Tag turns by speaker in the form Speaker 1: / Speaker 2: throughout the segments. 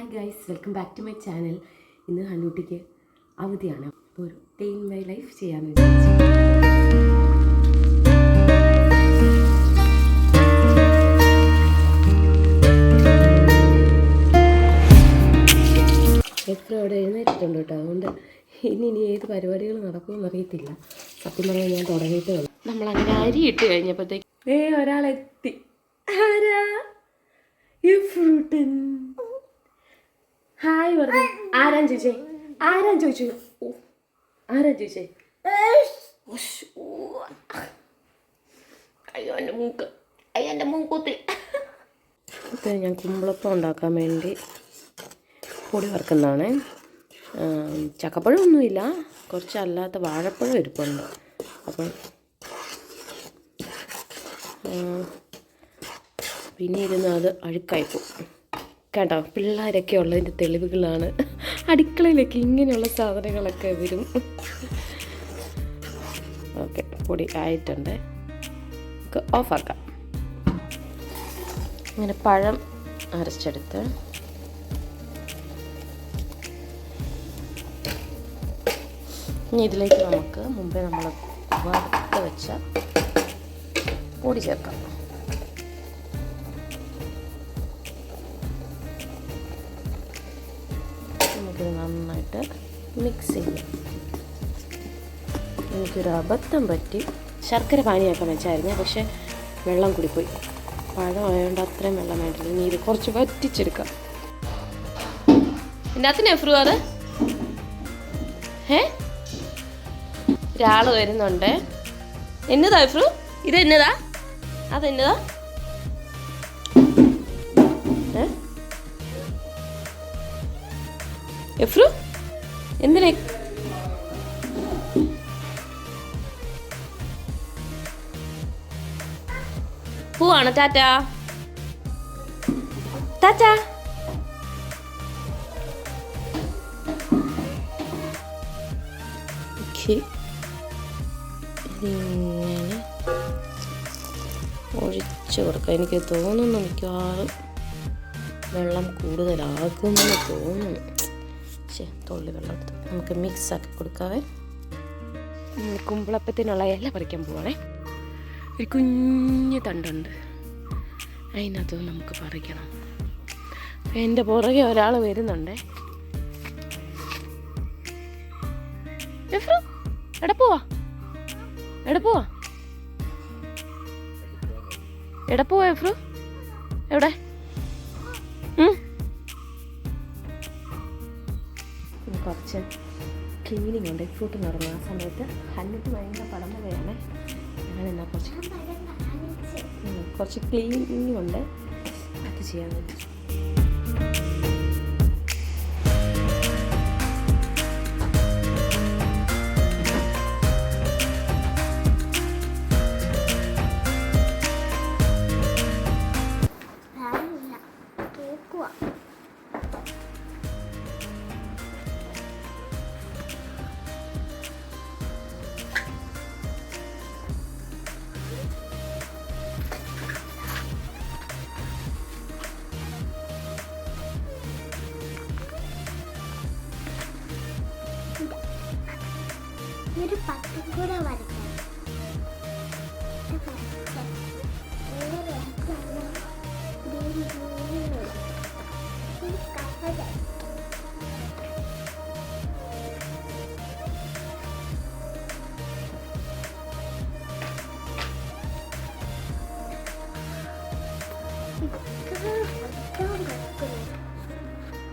Speaker 1: Hi guys welcome back to my channel ഇന്ന് ഹണ്ണൂട്ടിക്ക് അവധിയാണ്. അപ്പോൾ ഒരു ഡേ ഇൻ മൈ ലൈഫ് ചെയ്യാൻ വിചാരിച്ചു എത്ര അവിടെ എഴുന്നേറ്റിട്ടുണ്ട് കേട്ടോ. അതുകൊണ്ട് ഇനി ഇനി ഏത് പരിപാടികൾ നടക്കുമെന്ന് അറിയത്തില്ല. സത്യം പറഞ്ഞാൽ ഞാൻ തുടങ്ങിയിട്ട് വന്നു നമ്മൾ നമ്മളങ്ങനെ അരി ഇട്ട് കഴിഞ്ഞപ്പോഴത്തേക്ക് ഏ ഒരാളെത്തി. ആരാ? ഈ ഫ്രൂട്ടൻ ഹായ് പറഞ്ഞു ആരാൻ ചോദിച്ചേ? ആരാൻ ചോദിച്ചു? ആരാൻ ചോദിച്ചേ? അയ്യോ എന്റെ മൂക്ക്. അയ്യോ എന്റെ മൂക്കുത്തി. ഇപ്പം ഞാൻ കുമ്പളപ്പം ഉണ്ടാക്കാൻ വേണ്ടി പൊടി വറുക്കുന്നതാണ്. ചക്കപ്പഴം ഒന്നുമില്ല കുറച്ച് അല്ലാത്ത വാഴപ്പഴം ഇരിപ്പുണ്ട്. അപ്പം പിന്നെ ഇരുന്ന് അത് അഴുക്കായിപ്പോവും കേട്ടോ പിള്ളേരൊക്കെ ഉള്ളതിന്റെ തെളിവുകളാണ്. അടുക്കളയിലേക്ക് ഇങ്ങനെയുള്ള സാധനങ്ങളൊക്കെ വരും. ഓക്കെ പൊടി ആയിട്ടുണ്ട്. ഓഫാക്കാം ഇങ്ങനെ പഴം അരച്ചെടുത്ത്. ഇനി ഇതിലേക്ക് നമുക്ക് മുമ്പേ നമ്മൾ വറുത്ത് വെച്ച പൊടി ചേർക്കാം. നന്നായിട്ട് മിക്സ് ചെയ്യാം. എനിക്കൊരു അബദ്ധം പറ്റി. ശർക്കര പാനിയാക്കാൻ വെച്ചായിരുന്നു പക്ഷേ വെള്ളം കൂടിപ്പോയി. പഴമായതുകൊണ്ട് അത്രയും വെള്ളം വേണ്ടില്ല. ഇനി ഇത് കുറച്ച് വറ്റിച്ചെടുക്കാം. എന്നാത്തിന് ഫ്രൂ അത്? ഏ ഒരാൾ വരുന്നുണ്ട്. എന്നതാ ഫ്രൂ ഇത് എന്നതാ? അതെന്നതാ എഫ്രു എന്തിനാ? പോവാണ് ടാറ്റ? ടാറ്റ? ഓക്കെ. ഇതിങ്ങനെ ഒഴിച്ചു കൊടുക്കാം. എനിക്ക് തോന്നുന്നു മിക്കവാറും വെള്ളം കൂടുതലാകുമെന്ന് തോന്നുന്നു. ശേ തുള്ളി വെള്ളം എടുത്ത് നമുക്ക് മിക്സ് ആക്കി കൊടുക്കാവേ. കുമ്പളപ്പത്തിനുള്ള ഇല പറിക്കാൻ പോവാണേ. ഒരു കുഞ്ഞു തണ്ടുണ്ട്. അതിനകത്ത് നമുക്ക് പറിക്കണം. എന്റെ പുറകെ ഒരാൾ വരുന്നുണ്ടേ. എവിടെ പോവാ? എവിടെ പോവാ? എവിടെ പോവാ എഫ്രു എവിടെ? കുറച്ച് ക്ലീനിങ് ഉണ്ട്. ഫ്രൂട്ട് നടന്നു. ആ സമയത്ത് ഹന്നിട്ട് ഭയങ്കര പടമകയാണ് ഞാനെന്നാൽ കുറച്ച് കുറച്ച് ക്ലീനിങ് ഉണ്ട്. അത് ചെയ്യാൻ വേണ്ടി.
Speaker 2: ഒരു പത്തും കൂടെ വരയ്ക്കാം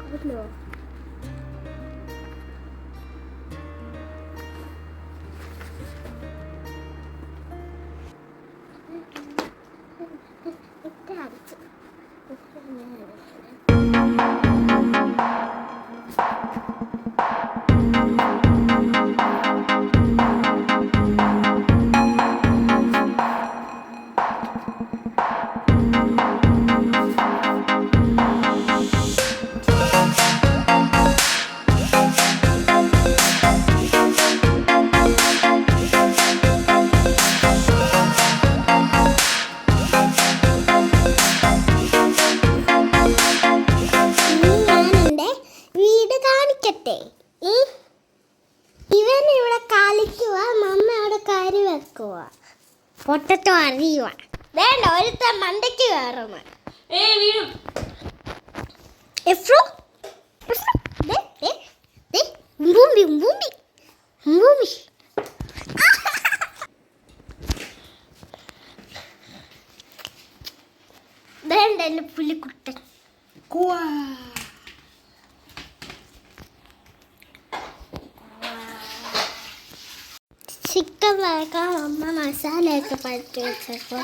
Speaker 2: ഇത് വെക്കുക പൊട്ടത്തോ അറിയുക വേണ്ട ഒരുത്ത മണ്ടയ്ക്ക് കയറുന്നു. വേണ്ട എന്റെ പുലിക്കുട്ടൻ. ചിക്കൻ വറക്കാൻ അമ്മ മസാലയൊക്കെ പറ്റി വെച്ചേക്കോ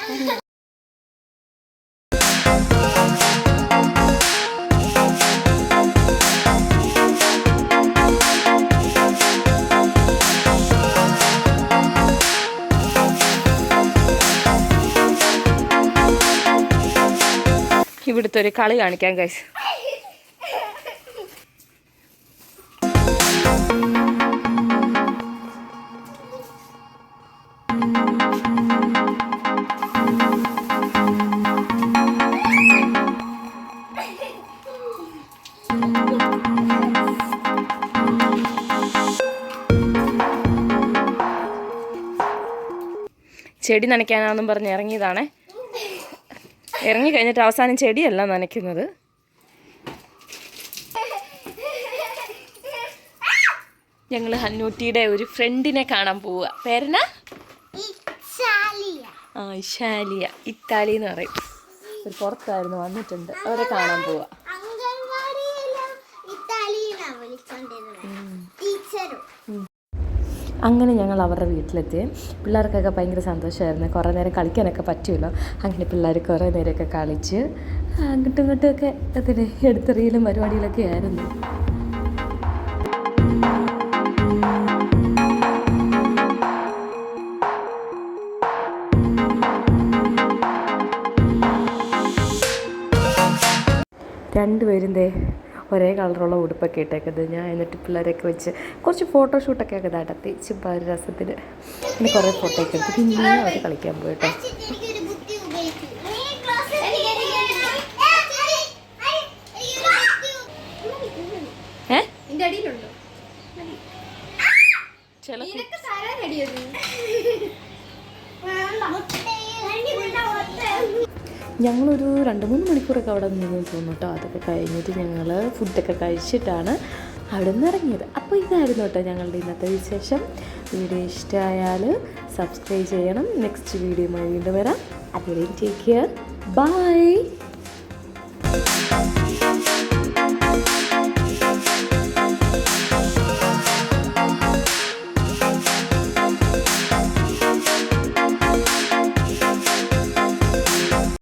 Speaker 1: ഇവിടുത്തെ ഒരു കളി കാണിക്കാൻ കഴിച്ചു ചെടി നനയ്ക്കാനാണെന്നും പറഞ്ഞ് ഇറങ്ങിയതാണേ. ഇറങ്ങി കഴിഞ്ഞിട്ട് അവസാനം ചെടിയല്ല നനയ്ക്കുന്നത്. ഞങ്ങൾ ഹന്നൂട്ടിയുടെ ഒരു ഫ്രണ്ടിനെ കാണാൻ പോവുക. പേരന ആ ഇഷാലിയ ഇത്താലി എന്ന് പറയും. ഒരു പുറത്തായിരുന്നു വന്നിട്ടുണ്ട്. അവരെ കാണാൻ പോവുക. അങ്ങനെ ഞങ്ങൾ അവരുടെ വീട്ടിലെത്തി. പിള്ളേർക്കൊക്കെ ഭയങ്കര സന്തോഷമായിരുന്നു. കുറേ നേരം കളിക്കാനൊക്കെ പറ്റുമല്ലോ അങ്ങനെ പിള്ളേർ കുറേ നേരമൊക്കെ കളിച്ച് അങ്ങോട്ടും ഇങ്ങോട്ടുമൊക്കെ അതിന് എടുത്തെറിയലും പരിപാടികളൊക്കെ ആയിരുന്നു. രണ്ടുപേരും ദേ കളറുള്ള ഉടുപ്പൊക്കെ ഇട്ടേക്കുന്നത് ഞാൻ എന്നിട്ട് പിള്ളേരൊക്കെ വെച്ച് കുറച്ച് ഫോട്ടോഷൂട്ടൊക്കെ ഒക്കെ നടത്തി. ചുമ്മാ ഒരു രസത്തിന് പിന്നെ കുറേ ഫോട്ടോ ഒക്കെ എടുത്ത്. പിന്നെ അവർ കളിക്കാൻ പോയിട്ടോ ഞങ്ങളൊരു രണ്ട് മൂന്ന് മണിക്കൂറൊക്കെ അവിടെ നിന്ന് തോന്നുന്നു കേട്ടോ. അതൊക്കെ കഴിഞ്ഞിട്ട് ഞങ്ങൾ ഫുഡൊക്കെ കഴിച്ചിട്ടാണ് അവിടെ നിന്ന് ഇറങ്ങിയത്. അപ്പോൾ ഇതായിരുന്നു കേട്ടോ ഞങ്ങളുടെ ഇന്നത്തെ വിശേഷം. വീഡിയോ ഇഷ്ടമായാൽ സബ്സ്ക്രൈബ് ചെയ്യണം. നെക്സ്റ്റ് വീഡിയോ വീണ്ടും വരാം. അതുവരെയും ടേക്ക് കെയർ ബൈ